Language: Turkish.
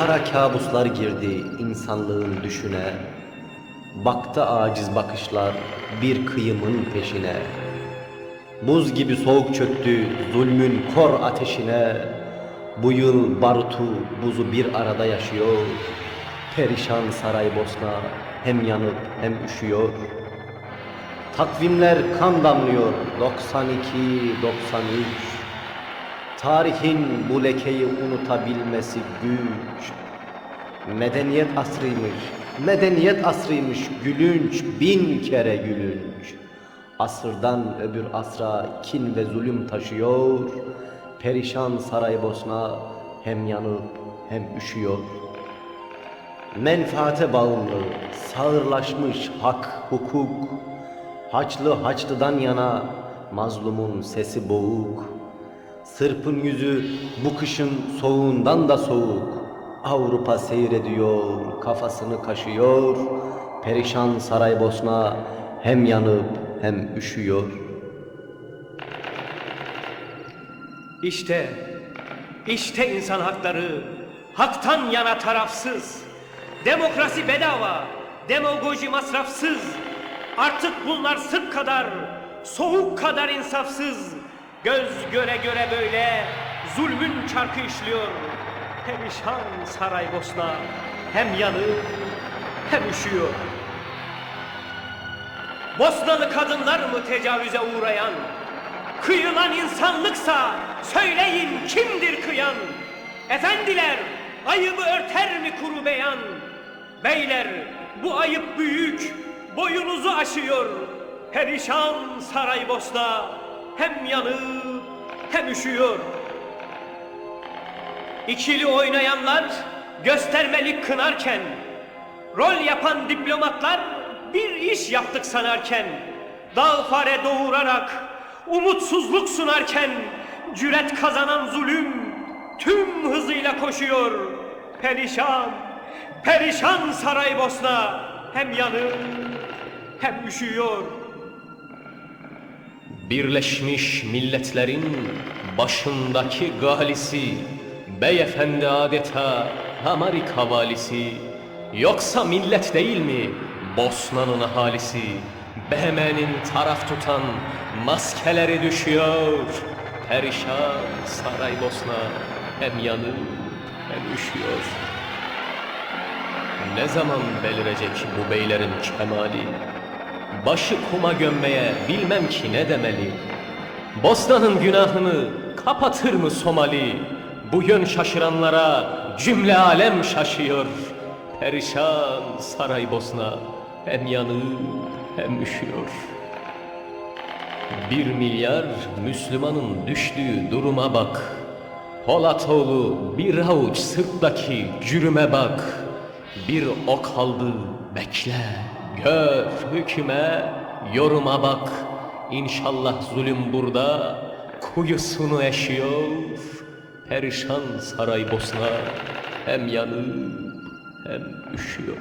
Kara kabuslar girdi insanlığın düşüne. Baktı aciz bakışlar bir kıyımın peşine. Buz gibi soğuk çöktü zulmün kor ateşine. Bu yıl barutu buzu bir arada yaşıyor. Perişan Saraybosna hem yanıp hem üşüyor Takvimler kan damlıyor 92 93 Tarihin bu lekeyi unutabilmesi güç. Medeniyet asrıymış, medeniyet asrıymış gülünç, bin kere gülünç. Asırdan öbür asra kin ve zulüm taşıyor. Perişan Saraybosna hem yanıp hem üşüyor. Menfaate bağımlı, sağırlaşmış hak, hukuk. Haçlı haçlıdan yana, mazlumun sesi boğuk. Sırpın yüzü bu kışın soğuğundan da soğuk. Avrupa seyrediyor, kafasını kaşıyor. Perişan Saraybosna hem yanıp hem üşüyor. İşte, işte insan hakları, haktan yana tarafsız. Demokrasi bedava, demagoji masrafsız. Artık bunlar Sırp kadar, soğuk kadar insafsız. Göz göre göre böyle zulmün çarkı işliyor. Perişan Saraybosna hem yanıp hem üşüyor. Bosnalı kadınlar mı tecavüze uğrayan? Kıyılan insanlıksa söyleyin kimdir kıyan? Efendiler ayıbı örter mi kuru beyan? Beyler bu ayıp büyük boyunuzu aşıyor. Perişan Saraybosna hem yanıp hem üşüyor. İkili oynayanlar göstermelik kınarken Rol yapan diplomatlar bir iş yaptık sanarken Dağ fare doğurarak umutsuzluk sunarken Cüret kazanan zulüm tüm hızıyla koşuyor Perişan, perişan Saraybosna Hem yanır hem üşüyor. Birleşmiş milletlerin başındaki galisi Beyefendi adeta Amerik havalisi Yoksa millet değil mi Bosna'nın ahalisi? BM'nin taraf tutan maskeleri düşüyor. Perişan Saraybosna hem yanır hem üşüyor Ne zaman belirecek bu beylerin kemali? Başı kuma gömmeye bilmem ki ne demeli. Bosna'nın günahını kapatır mı Somali? Bu yön şaşıranlara cümle alem şaşıyor. Perişan Saraybosna hem yanır hem üşüyor. Bir milyar Müslümanın düştüğü duruma bak. Polatoğlu bir avuç sırttaki cürüme bak Bir ok aldı bekle. Gör hüküme yoruma bak. İnşallah zulüm burada kuyusunu eşiyor. Perişan Saraybosna hem yanıp hem üşüyor